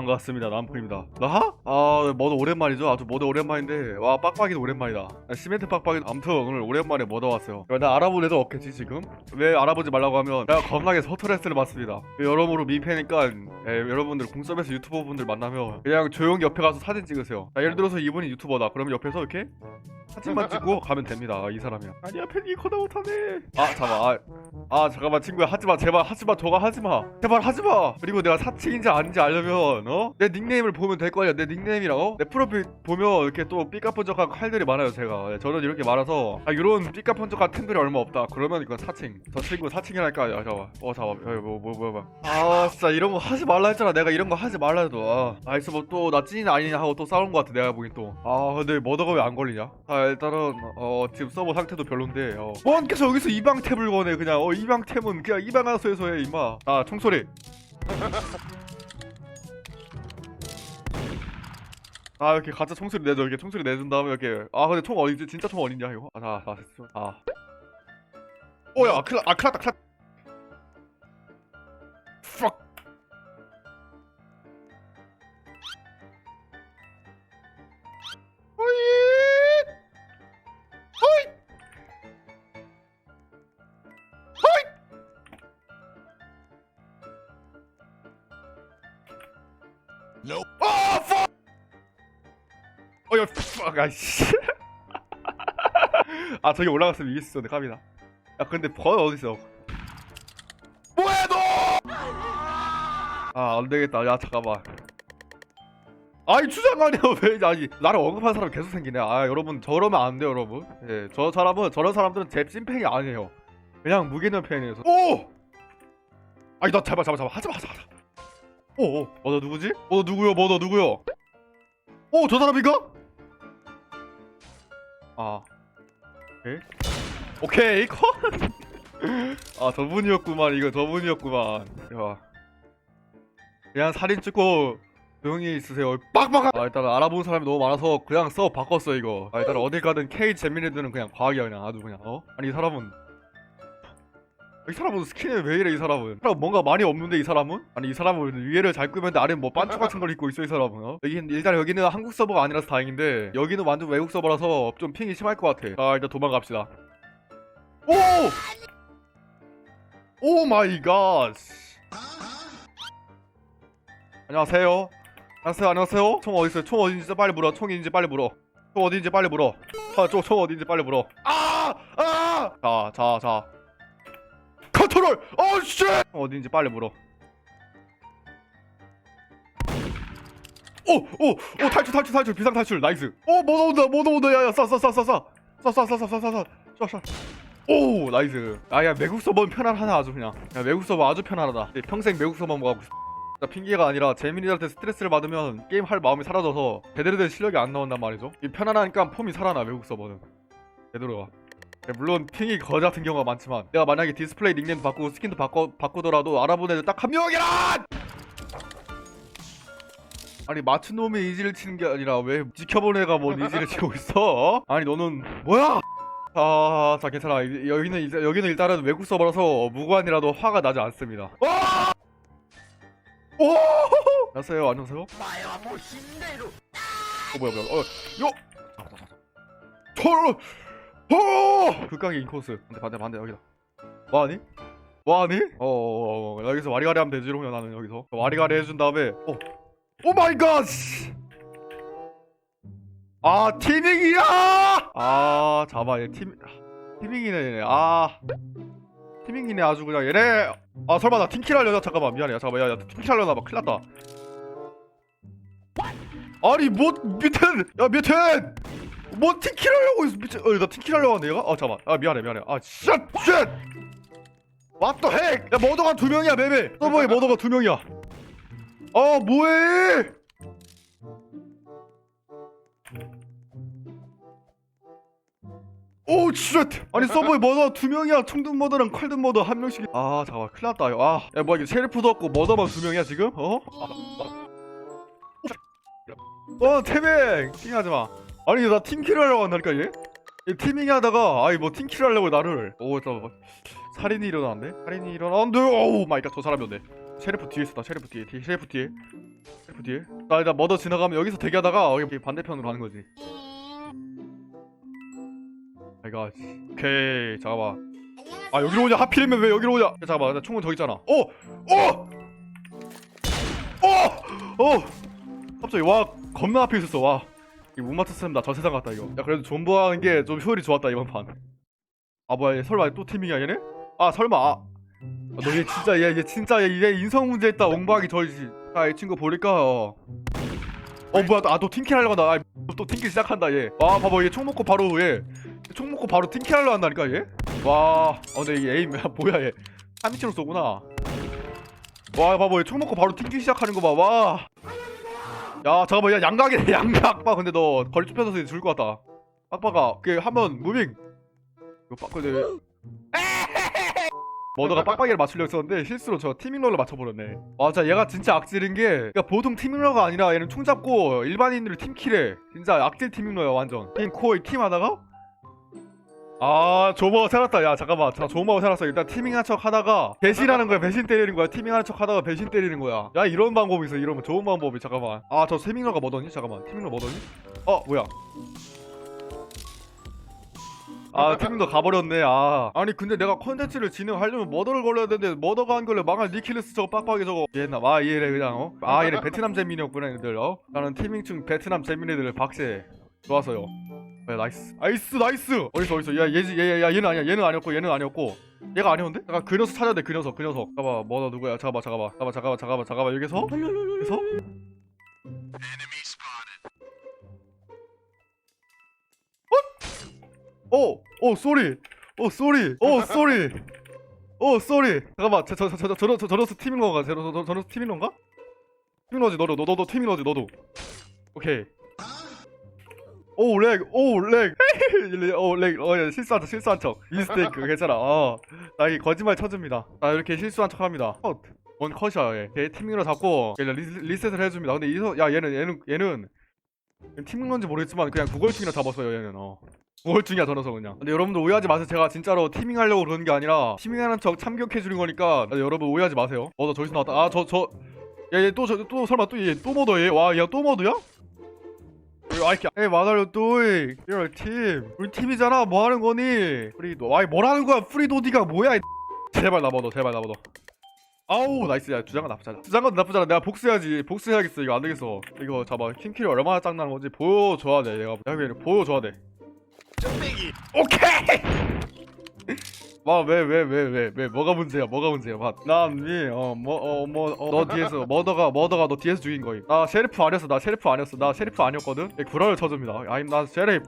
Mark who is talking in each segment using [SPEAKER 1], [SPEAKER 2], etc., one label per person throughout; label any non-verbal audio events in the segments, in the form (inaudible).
[SPEAKER 1] 반갑습니다 남풀입니다. 나? 아 머더 오랜만이죠? 아주 머더 오랜만인데 와 빡빡이도 오랜만이다. 아, 시멘트 빡빡이 아무튼 오늘 오랜만에 머더 왔어요. 나 알아본 애도 없겠지 지금? 왜 알아보지 말라고 하면 내가 겁나게 서터레스를 받습니다. 여러모로 민폐니까 예, 여러분들 공섭에서 유튜버 분들 만나면 그냥 조용히 옆에 가서 사진 찍으세요. 자, 예를 들어서 이분이 유튜버다. 그러면 옆에서 이렇게 사진만 찍고 가면 됩니다 아, 이 사람이야 아니야 팬이 커다 못하네. 아 잠깐만 아, 아 잠깐만 친구야. 하지마. 제발 하지마. 저거 하지마. 제발 하지마. 그리고 내가 사칭인지 아닌지 알려면 어? 내 닉네임을 보면 될 거야. 내 닉네임이랑 어? 내 프로필 보면 이렇게 또 삐까뻔쩍한 칼들이 많아요 제가. 예, 저는 이렇게 많아서. 아 이런 삐까뻔쩍한 템들이 얼마 없다. 그러면 이건 사칭. 저 친구 사칭이랄까? 야 잠깐만. 어 잠깐만. 뭐뭐 뭐 뭐야 아 진짜 이런 거 하지 말라 했잖아. 내가 이런 거 하지 말라 해도. 아. 아이스 뭐또나 찐이 아니냐 하고 또 싸운 거 같아 내가 보긴 또아 근데 머더가 왜 안 걸리냐? 아 일단은 어 지금 서버 상태도 별론데 어. 뭔 계속 여기서 이방 탭을 거네 그냥. 어 이방 탭은 그냥 이방 하소에서 해 임마. 아 총소리. 아 이렇게 가짜 총소리 내줘. 이렇게 총소리 내준 다음에 이렇게. 아 근데 총 어디지? 진짜 총 어딨냐 이거? 아자자 됐어. 아. 오야 큰일 나- 아 큰일 났다 큰일 났다 아 fuck! 어 야 fuck 아이씨. 아 저기 올라갔으면 수 있었는데 갑니다. 야 근데 번 어딨어? 뭐야 너! 아 안 되겠다. 야 잠깐만. 아이 추장관이야 (laughs) 왜 아니 나를 언급한 사람 계속 생기네. 아 여러분 저러면 안 돼요 여러분. 예 저 사람은 저런 사람들은 제 찐팬이 아니에요. 그냥 무기는 팬이어서 오! 아니 나 제발 제발 제발 하지마 하지마 하지마 오오 어너 누구지? 어너 누구요? 뭐 너 누구요? 오 저 사람인가? 아. 오케이. 오케이 컷! (laughs) 아 저분이었구만. 이거 저분이었구만. 야. 그냥 사진 찍고 조용히 있으세요. 빡빡! 아 일단 알아본 사람이 너무 많아서 그냥 써 바꿨어 이거. 아 일단 어딜 가든 K 재민이들은 그냥 과학이야 그냥. 아주 그냥 어? 아니 이 사람은 이 사람은 스킨이 왜 이래 이 사람은? 이 사람 뭔가 많이 없는데 이 사람은? 아니 이 사람은 위에를 잘 꾸몄는데 아래 뭐 반쭈 같은 걸 입고 있어 이 사람은 어? 여기 일단 여기는 한국 서버가 아니라서 다행인데 여기는 완전 외국 서버라서 좀 핑이 심할 것 같아. 자 일단 도망갑시다. 오! 오 마이 갓! 안녕하세요. 안녕하세요 안녕하세요. 총 어디 있어요? 총 어딘지 빨리 물어. 총인지 빨리 물어. 총 어딘지 빨리 물어. 아 총 총 어딘지 빨리 물어. 아아자자자. 컨 트롤 어씨! 총 어딘지 빨리 물어. 오 오 오 탈출 탈출 탈출 비상 탈출 나이스. 오뭐 나온다 뭐 나온다. 야야 쏴쏴쏴쏴쏴쏴쏴쏴쏴쏴쏴쏴 오 나이스. 아 야 외국 서버는 편안하다 아주 그냥. 야 외국 서버 아주 편안하다. 네, 평생 외국 서버만 가고 싶어. 나 핑계가 아니라 재민이들한테 스트레스를 받으면 게임 할 마음이 사라져서 제대로 된 실력이 안 나온단 말이죠. 이 편안하니까 폼이 살아나 외국 서버는 되돌아가. 네, 물론 핑이 거지 같은 경우가 많지만 내가 만약에 디스플레이 닉네임 바꾸고 스킨도 바꿔, 바꾸더라도 알아본 애들 딱 한 명이란! 아니 맞춘 놈이 이지를 치는 게 아니라 왜 지켜본 애가 뭔 이지를 치고 있어? 아니 너는 뭐야? 아, 자 괜찮아. 이- 여기는 여기는 일단은 외국 서버라서 무관이라도 화가 나지 않습니다. 와! 오! 안녕하세요. 안녕하세요. 어 뭐야 뭐야. 어, 요. 저 로. 어! 극강의 인코스. 반대 반대 반대 여기다. 뭐 하니? 뭐 하니? 어, 어, 어, 여기서 와리가리 하면 되지 이러면 나는 여기서 와리가리 해준 다음에 어. 오 마이 갓! 아 티밍이야! 아 잡아 얘 팀 티밍이네 얘네 아 티밍이네 아주 그냥 얘네 아 설마 나 팀킬 하려나 잠깐만 미안해 잠깐만 야 야 팀킬 하려나 봐 큰일 났다 아니 뭐 미텐 야 미텐 뭐 팀킬 하려고 있어? 미친 어나 팀킬 하려고 하네 얘가? 아 잠깐만. 아 미안해 미안해. 아 쉣쉣 What the heck? 야 머더가 두 명이야 매매 서버에 머더가 두 명이야. 아 뭐해? 오 쉣! 아니 서버에 머더 두 명이야. 총든 머더랑 칼든 머더 한 명씩. 아 잠깐만. 큰일 났다. 이거 아야 뭐야 이게 셰리프도 없고 머더만 두 명이야 지금? 어? 어 태맹 팅하지마 아니 나 팀킬을 하려고 한다니까 얘? 얘 티밍 하다가 아이 뭐 팀킬 하려고 나를. 오 잠깐만 살인이 일어나는데? 살인이 일어나는데 오우 마이 갓저 사람이었네. 셰리프 뒤에 있어 나 셰리프 뒤에. 셰리프 뒤에. 셰리프 뒤에. 나 일단 머더 지나가면 여기서 대기하다가 여기 반대편으로 가는 거지. 아이가 오케이 잠깐만 아 여기로 오냐? 하필이면 왜 여기로 오냐? 야, 잠깐만 나 총은 저기 있잖아. 어! 어! 어! 어! 갑자기 와 겁나 앞에 있었어. 와 이거 못 맞췄으면 나 저 세상 갔다 이거. 야 그래도 존버하는 게 좀 효율이 좋았다 이번 판아 뭐야 얘 설마 또 팀이야 얘네? 아 설마. 아 아, 너얘 진짜 얘, 얘 진짜 얘, 얘 인성 문제 있다 옹박이 저지 아이 친구 보니까? 어, 어 뭐야 아너 팀킬 하려고 한다. 아, 또 팀킬 시작한다 얘와 봐봐 얘 총 먹고 바로 얘총 먹고 바로 팀킬 하려고 한다니까 얘와 어, 근데 이 에임 야 뭐야 얘. 한미치로 쏘구나. 와 봐봐 얘 총 먹고 바로 팀킬 시작하는 거봐와 야 잠깐만 야 양각이네 (laughs) 양각. 빠 근데 너 거리 좁혀서 죽을 것 같다. 빡빡아 그 한번 무빙. 이거 빡 근데 (laughs) 머더가 빡빡이를 맞추려고 했었는데 실수로 저 티밍러를 맞춰버렸네. 맞아 얘가 진짜 악질인 게 그러니까 보통 티밍러가 아니라 얘는 총 잡고 일반인들을 팀킬해. 진짜 악질 티밍러야 완전. 팀 코어에 팀하다가 아 조마가 살았다. 야 잠깐만. 자 조마가 살았어. 일단 티밍한 척 하다가 배신하는 거야. 배신 때리는 거야. 티밍하는 척 하다가 배신 때리는 거야. 야 이런 방법이 있어. 이러면 좋은 방법이. 잠깐만. 아저 티밍러가 뭐더니? 잠깐만. 티밍러 뭐더니? 어 뭐야? 아 팀도 가버렸네. 아. 아니 근데 내가 컨텐츠를 진행하려면 머더를 걸려야 되는데 머더가 한 걸려. 망할 니킬레스 저거 빡빡이 저거. 얘나? 아 얘네 그냥 어? 아 얘네 베트남 재민이었구나 얘네들 어? 나는 티밍충 베트남 재민이들 박세 좋았어요. 네, 나이스. 나이스 나이스! 어딨어 어딨어? 야 얘지 얘, 야 얘는 아니야. 얘는 아니었고 얘는 아니었고. 얘가 아니었는데? 잠깐 그 녀석 찾아야 돼 그 녀석. 그 녀석. 잠깐만 머더 누구야? 잠깐만 잠깐만 잠깐만 잠깐만 잠깐만 잠깐만 여기서? 여기서? 어? 어 쏘리. 어 쏘리. 어 쏘리. 어 쏘리. 잠깐만 저저저저 저저 저 저러스 팀인 건가? 저러 저 저러스 팀인 건가? 팀인 거지 너도. 너도 너 팀인 거지 너도. 오케이 오렉 오렉 오렉 (laughs) 어 실수한 척 실수한 척. 미스테이크 괜찮아. 어나 이 거짓말 쳐줍니다. 나 이렇게 실수한 척 합니다. 컷 원 컷이야 얘. 걔 팀밍으로 잡고 얘 리, 리셋을 해줍니다. 근데 이서 야 얘는 얘는 얘는 팀밍 건지 모르겠지만 그냥 구걸충이나 잡았어요 얘는. 어. 우울증이야 저 녀석 그냥. 근데 여러분들 오해하지 마세요. 제가 진짜로 티밍 하려고 그러는 게 아니라 티밍하는 척 참격해 주는 거니까 여러분 오해하지 마세요. 어나 저기서 나왔다. 아 저저야얘또 저 또 설마 또 얘 또 머더 얘 와 얘 또 머더야? 아 이렇게 에이 마다료 또이. 이런 팀. 우리 팀이잖아 뭐 하는 거니? 프리도 아이 뭐라는 거야? 프리도디가 뭐야 이 제발 나 머더 제발 나 머더 아우 나이스. 야 주장은 나쁘지 않아. 주장은 나쁘지 않아. 내가 복수해야지. 복수해야겠어. 이거 안 되겠어. 이거 잡아. 팀킬이 얼마나 짱나는 건지 보여줘야 돼 내가. 내가 그냥 보여줘야 돼. 오케이. 와왜왜 왜 왜 왜 뭐가 문제야 뭐가 문제야 봐난미어뭐어뭐너 뒤에서 머더가 머더가 너 뒤에서 죽인 거임. 나 셰리프 아니었어 나 셰리프 아니었어 나 셰리프 아니었거든? 예, 구라를 쳐줍니다. 아임 나 셰리프.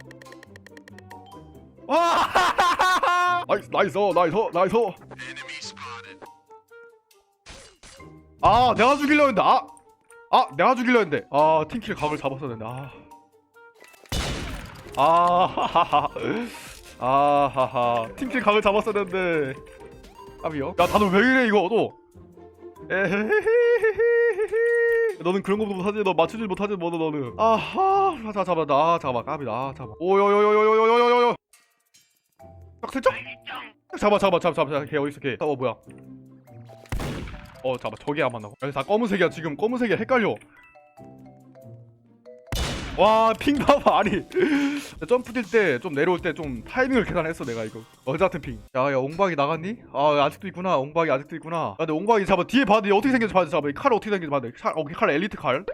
[SPEAKER 1] (laughs) 와 나이스 나이스 나이스 나이스 아 내가 죽이려 했는데 아, 아 내가 죽이려 했는데. 아 팀킬 각을 잡았었는데 아. (laughs) 아하하하 아하하. 팀킬 각을 잡았었는데. 아비요? 야 다들 왜 이래 이거? 너. 에헤헤헤헤헤 너는 그런 거도 못하지 너 맞추질 못하지 뭐 너는 아하 자 잡아 나 잠깐만 까비다 아, 잠깐만 오요요요요요요요요요 딱 살짝 잡아 잡아 잡아 잡아 걔 어딨어 걔 어 뭐야 어 잠깐 저게 안 여기 다 검은색이야 지금 검은색이야 헷갈려 와 핑 봐봐. 아니 (laughs) 점프 뛸 때 좀 내려올 때 좀 타이밍을 계산했어 내가 이거. 어제 같은 핑 야 야 옹박이 나갔니? 아 아직도 있구나. 옹박이 아직도 있구나. 야 근데 옹박이 잡아 뒤에 봐도 얘 어떻게 생겼지 봐도 잡아. 이 칼 어떻게 생겼지 봐도 칼 오케이 칼 엘리트 칼.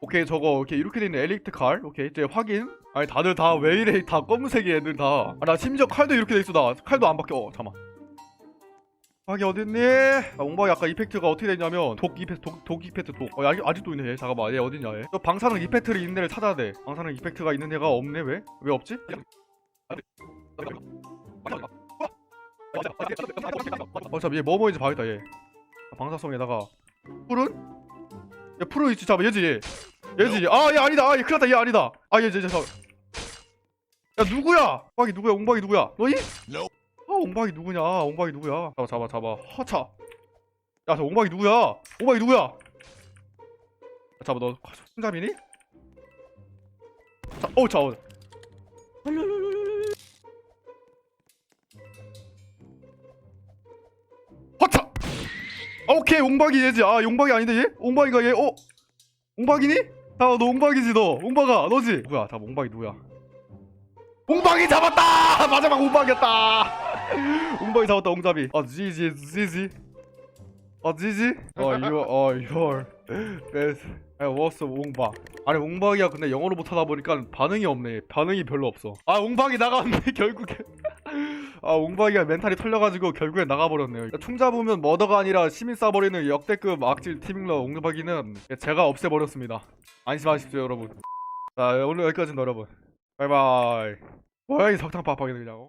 [SPEAKER 1] 오케이 저거 이렇게 이렇게 돼 있는 엘리트 칼. 오케이 이제 확인. 아니 다들 다 왜 이래 다 검은색이 애들 다나 심지어 칼도 이렇게 돼 있어 나. 칼도 안 바뀌어. 어 잠만 박이 어딨니? 아, 옹박이 아까 이펙트가 어떻게 됐냐면 독 이펙트 독, 독 이펙트 독 어, 아직, 아직도 있네 얘 잠깐만 얘 어딨냐 얘저 방사능 이펙트를 있는 애를 찾아야 돼 방사능 이펙트가 있는 애가 없네 왜? 왜 없지? 어 잠깐 얘 뭐뭐인지 봐야겠다 얘 방사성에다가 풀은? 얘 풀은 있지 잠깐 얘지 얘 얘지 아얘 아니다 아얘 큰일 났다 얘 아니다 아얘얘 저. 야 누구야? 옹박이 누구야 옹박이 누구야? 너희? 아 옹박이 누구냐 옹박이 누구야 잡아 잡아 잡아 허차 야 저 옹박이 누구야 옹박이 누구야 잡아 너 승감이니? 자, 어, 자, 어. 허차 아, 오케이 옹박이 얘지 아 용박이 아닌데 얘? 옹박이가 얘? 어? 옹박이니? 아너 옹박이지 너 옹박아 너지? 뭐야 잠 옹박이 누구야? 옹박이 잡았다! 마지막 옹박이었다! (laughs) 옹박이 잡았다 옹잡이. 아 지지 지지. 아 지지? 어 이거 어 이거 베스 아 워스 옹박 아니 옹박이야 근데 영어로 못하다 보니까 반응이 없네. 반응이 별로 없어. 아 옹박이 나갔네 (laughs) 결국에 아 옹박이가 멘탈이 털려가지고 결국에 나가버렸네요. 총 잡으면 머더가 아니라 시민 쏴버리는 역대급 악질 티밍러 옹박이는 제가 없애버렸습니다. 안심하십시오 여러분. 자 오늘 여기까지입니다 여러분. 바이바이. 뭐야 이 석탄 빡빡이는 그냥